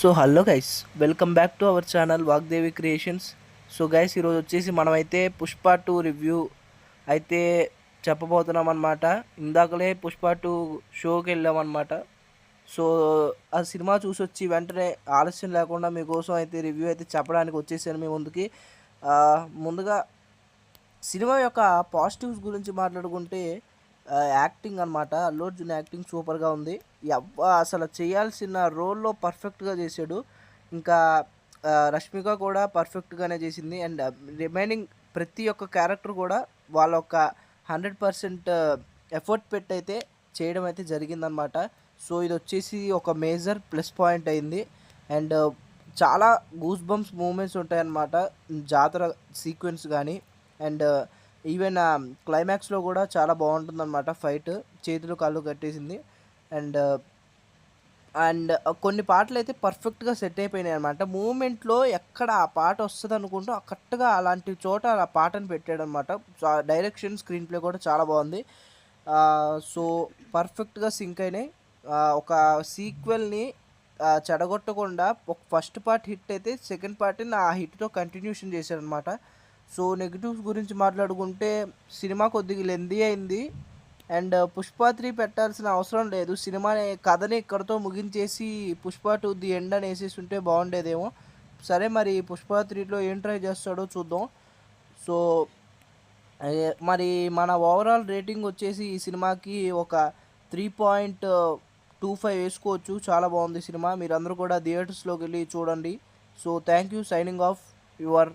So hello guys welcome back to our channel Vagdevi creations. So guys ఈరోజు వచ్చేసి మనమైతే Pushpa two review అయితే చెప్పబోతున్నాం అనమాట ఇందాకలే పుష్ప టూ షోకి వెళ్ళామన్నమాట. సో ఆ సినిమా చూసి వచ్చి వెంటనే ఆలస్యం లేకుండా మీకోసం అయితే రివ్యూ అయితే చెప్పడానికి వచ్చేసాను మీ ముందుకి. ముందుగా సినిమా యొక్క పాజిటివ్స్ గురించి మాట్లాడుకుంటే యాక్టింగ్ అనమాట అల్లు అర్జున్ యాక్టింగ్ సూపర్గా ఉంది. ఎవ్వ అసలు చేయాల్సిన రోల్లో పర్ఫెక్ట్గా చేశాడు ఇంకా రష్మిక కూడా పర్ఫెక్ట్గానే చేసింది. అండ్ రిమైనింగ్ ప్రతి ఒక్క క్యారెక్టర్ కూడా వాళ్ళ ఒక హండ్రెడ్ పర్సెంట్ ఎఫర్ట్ పెట్టయితే చేయడం అయితే జరిగిందనమాట సో ఇది వచ్చేసి ఒక మేజర్ ప్లస్ పాయింట్ అయింది. అండ్ చాలా గూస్ బంప్స్ మూమెంట్స్ ఉంటాయన్నమాట. జాతర సీక్వెన్స్ కానీ అండ్ ఈవెన్ క్లైమాక్స్లో um, కూడా చాలా బాగుంటుందన్నమాట ఫైట్ చేతులు కాళ్ళు కట్టేసింది. అండ్ అండ్ uh, uh, కొన్ని పాటలు అయితే పర్ఫెక్ట్గా సెట్ అయిపోయినాయి అనమాట మూమెంట్లో ఎక్కడ ఆ పాట వస్తుంది అనుకుంటూ కరెక్ట్గా అలాంటి చోట ఆ పాటను పెట్టాడు అనమాట డైరెక్షన్ స్క్రీన్ ప్లే కూడా చాలా బాగుంది. సో పర్ఫెక్ట్గా సింక్ అయినాయి. Uh, ఒక సీక్వెల్ని చెడగొట్టకుండా ఒక ఫస్ట్ పార్ట్ హిట్ అయితే సెకండ్ పార్ట్ని ఆ హిట్తో కంటిన్యూషన్ చేశారనమాట సో నెగిటివ్స్ గురించి మాట్లాడుకుంటే సినిమా కొద్దిగా లెందీ అయింది. అండ్ పుష్ప త్రీ పెట్టాల్సిన అవసరం లేదు. సినిమా కథని ఇక్కడతో ముగించేసి పుష్ప టూ ది ఎండ్ అని వేసేసి ఉంటే బాగుండేదేమో. సరే మరి పుష్ప త్రీలో ఏం ట్రై చేస్తాడో చూద్దాం. సో మరి మన ఓవరాల్ రేటింగ్ వచ్చేసి ఈ సినిమాకి ఒక త్రీ పాయింట్ టూ ఫైవ్ వేసుకోవచ్చు. చాలా బాగుంది సినిమా. మీరందరూ కూడా థియేటర్స్లోకి వెళ్ళి చూడండి. So thank you signing off your